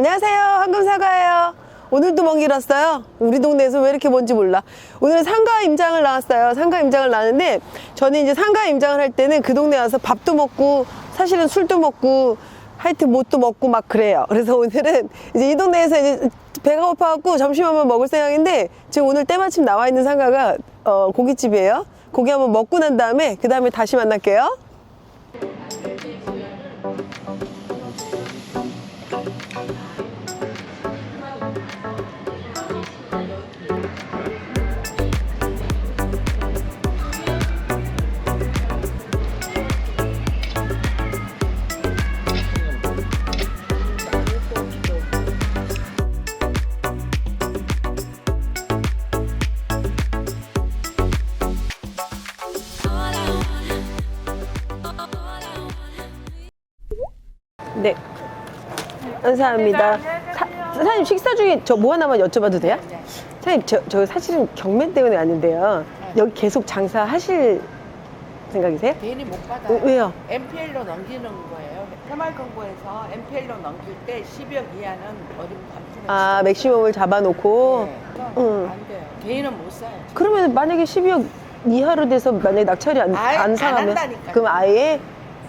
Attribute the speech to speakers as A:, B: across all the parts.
A: 안녕하세요. 황금사과예요. 오늘도 먼길 왔어요. 우리 동네에서 왜 이렇게 먼지 몰라. 오늘 상가 임장을 나왔어요. 상가 임장을 나왔는데 저는 이제 상가 임장을 할 때는 그 동네 와서 밥도 먹고 사실은 술도 먹고 하여튼 뭣도 먹고 막 그래요. 그래서 오늘은 이제 이 동네에서 이제 배가 고파갖고 점심 한번 먹을 생각인데 지금 오늘 때마침 나와 있는 상가가 어, 고깃집이에요. 고기 한번 먹고 난 다음에 그 다음에 다시 만날게요. 네. 감사합니다. 사, 사장님 식사 중에 저 뭐 하나만 여쭤봐도 돼요? 사장님 저, 저 사실은 경매 때문에 왔는데요. 여기 계속 장사하실 생각이세요?
B: 괜히 못
A: 어,
B: 받아요.
A: 왜요?
B: MPL로 넘기는 거예요. 새마을금고에서 MPL로 넘길 때 10억 이하는 어린 반품해.
A: 아 맥시멈을 잡아놓고
B: 네.
A: 응.
B: 안 돼요. 개인은 못 사요.
A: 그러면 만약에 12억 이하로 돼서 만약에 낙찰이 안,
B: 아예 안안
A: 상하면
B: 한다니까요.
A: 그럼 아예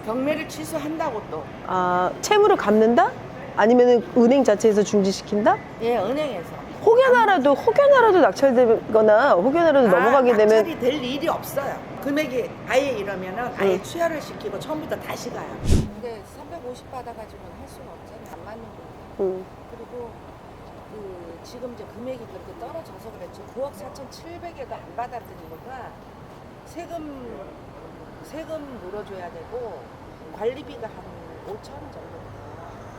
B: 경매를 취소한다고 또.
A: 아, 채무를 갚는다? 아니면 은행 자체에서 중지시킨다?
B: 예, 은행에서.
A: 혹여나라도 혹여나라도 낙찰되거나 혹여나라도 넘어가게
B: 아,
A: 되면
B: 낙찰이 될 일이 없어요. 금액이 아예 이러면은 아예
A: 응.
B: 취하를 시키고 처음부터 다시 가요. 근데 350 받아가지고는 할 수가 없잖아요. 안 맞는 거.
A: 음,
B: 그리고 그 지금 이제 금액이 그렇게 떨어져서 그랬죠. 9억 4,700에도 안 받아들이니까 세금 세금 물어줘야 되고 관리비가 한 5천 정도.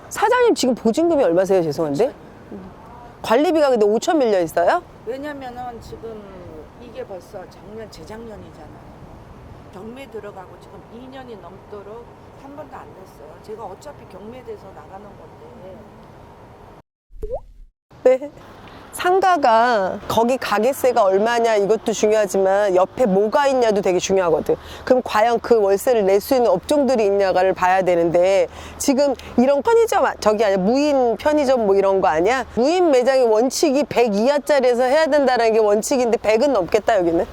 A: 사장님 지금 보증금이 얼마세요? 죄송한데 관리비가 근데 5천 밀려 있어요?
B: 왜냐면은 지금 이게 벌써 작년 재작년이잖아요. 경매 들어가고 지금 2년이 넘도록 한 번도 안 됐어요. 제가 어차피 경매돼서 나가는 건데.
A: 네. 상가가 거기 가게세가 얼마냐 이것도 중요하지만 옆에 뭐가 있냐도 되게 중요하거든. 그럼 과연 그 월세를 낼 수 있는 업종들이 있냐가를 봐야 되는데 지금 이런 편의점 아- 저기 아니야 무인 편의점 뭐 이런 거 아니야? 무인 매장의 원칙이 100 이하짜리에서 해야 된다는 게 원칙인데 100은 넘겠다 여기는.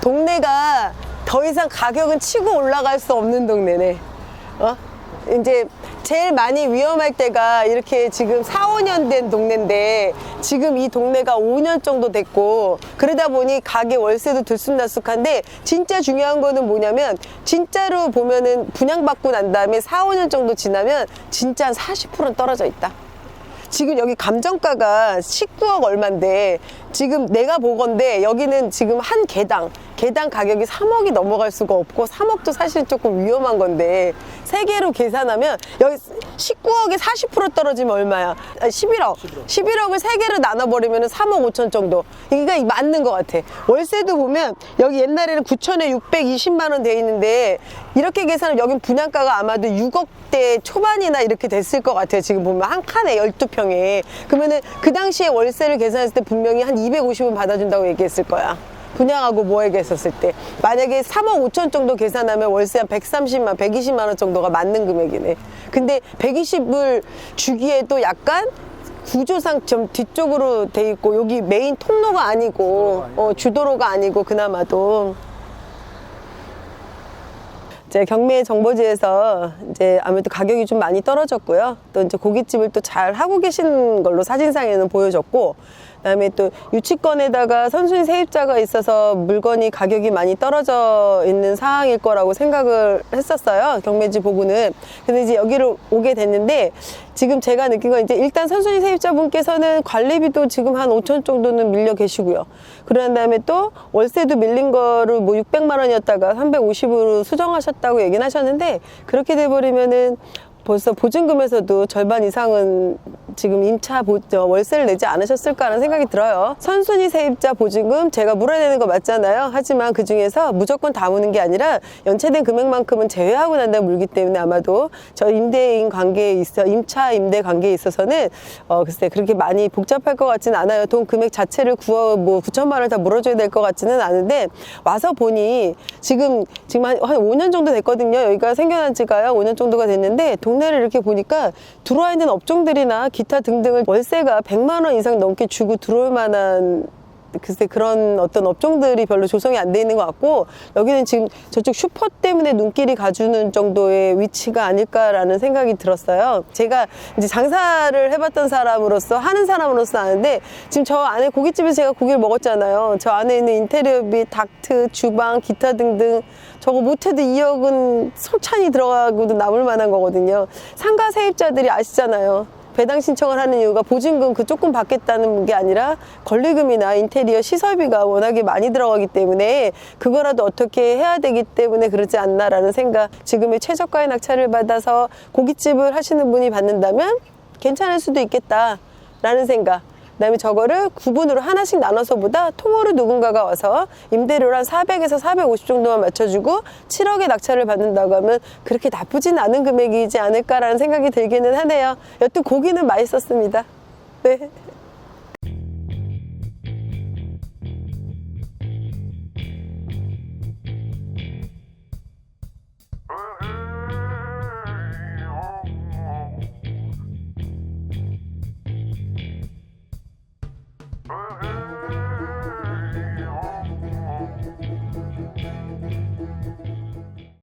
A: 동네가 더 이상 가격은 치고 올라갈 수 없는 동네네. 어? 이제 제일 많이 위험할 때가 이렇게 지금 4, 5년 된 동네인데 지금 이 동네가 5년 정도 됐고 그러다 보니 가게 월세도 들쑥날쑥한데 진짜 중요한 거는 뭐냐면 진짜로 보면은 분양받고 난 다음에 4, 5년 정도 지나면 진짜 한 40%는 떨어져 있다. 지금 여기 감정가가 19억 얼마인데 지금 내가 보건데 여기는 지금 한 개당 개당 가격이 3억이 넘어갈 수가 없고 3억도 사실 조금 위험한 건데 세 개로 계산하면 여기 19억에 40% 떨어지면 얼마야? 아, 11억. 11억. 을 세 개로 나눠버리면 3억 5천 정도. 이게 맞는 것 같아. 월세도 보면 여기 옛날에는 9천에 620만 원 돼 있는데 이렇게 계산하면 여긴 분양가가 아마도 6억대 초반이나 이렇게 됐을 것 같아요. 지금 보면 한 칸에 12평에. 그러면은 그 당시에 월세를 계산했을 때 분명히 한 250은 받아준다고 얘기했을 거야. 분양하고 뭐 얘기했었을 때. 만약에 3억 5천 정도 계산하면 월세 한 130만, 120만 원 정도가 맞는 금액이네. 근데 120을 주기에도 약간 구조상 좀 뒤쪽으로 돼 있고 여기 메인 통로가 아니고 어, 주도로가 아니고 그나마도 이제 경매 정보지에서 이제 아무래도 가격이 좀 많이 떨어졌고요. 또 이제 고깃집을 또 잘 하고 계신 걸로 사진상에는 보여졌고, 그다음에 또 유치권에다가 선순위 세입자가 있어서 물건이 가격이 많이 떨어져 있는 상황일 거라고 생각을 했었어요. 경매지 보고는. 근데 이제 여기로 오게 됐는데 지금 제가 느낀 건 이제 일단 선순위 세입자분께서는 관리비도 지금 한 5천 정도는 밀려 계시고요. 그런 다음에 또 월세도 밀린 거를 뭐 600만 원이었다가 350으로 수정하셨다고 얘기는 하셨는데 그렇게 돼버리면은 벌써 보증금에서도 절반 이상은 지금 임차 보, 저 월세를 내지 않으셨을까라는 생각이 들어요. 선순위 세입자 보증금 제가 물어내는 거 맞잖아요. 하지만 그 중에서 무조건 다 무는 게 아니라 연체된 금액만큼은 제외하고 난다 물기 때문에 아마도 저 임대인 관계에 있어 임차 임대 관계에 있어서는 어 글쎄 그렇게 많이 복잡할 것 같지는 않아요. 돈 금액 자체를 9억 뭐 9천만 원을 다 물어줘야 될 것 같지는 않은데 와서 보니 지금 지금 한, 한 5년 정도 됐거든요. 여기가 생겨난 지가요. 5년 정도가 됐는데 동네를 이렇게 보니까 들어와 있는 업종들이나 기 기타 등등을 월세가 100만 원 이상 넘게 주고 들어올 만한 글쎄 그런 어떤 업종들이 별로 조성이 안 돼 있는 것 같고 여기는 지금 저쪽 슈퍼 때문에 눈길이 가주는 정도의 위치가 아닐까라는 생각이 들었어요. 제가 이제 장사를 해봤던 사람으로서 하는 사람으로서 아는데 지금 저 안에 고깃집에서 제가 고기를 먹었잖아요. 저 안에 있는 인테리어비, 닥트, 주방, 기타 등등 저거 못해도 2억은 솔찬히 들어가고도 남을 만한 거거든요. 상가 세입자들이 아시잖아요. 배당 신청을 하는 이유가 보증금 그 조금 받겠다는 게 아니라 권리금이나 인테리어 시설비가 워낙에 많이 들어가기 때문에 그거라도 어떻게 해야 되기 때문에 그러지 않나라는 생각 지금의 최저가의 낙찰을 받아서 고깃집을 하시는 분이 받는다면 괜찮을 수도 있겠다라는 생각 그다음에 저거를 구분으로 하나씩 나눠서보다 통으로 누군가가 와서 임대료를 한 400에서 450 정도만 맞춰주고 7억의 낙찰을 받는다고 하면 그렇게 나쁘진 않은 금액이지 않을까라는 생각이 들기는 하네요. 여튼 고기는 맛있었습니다. 네.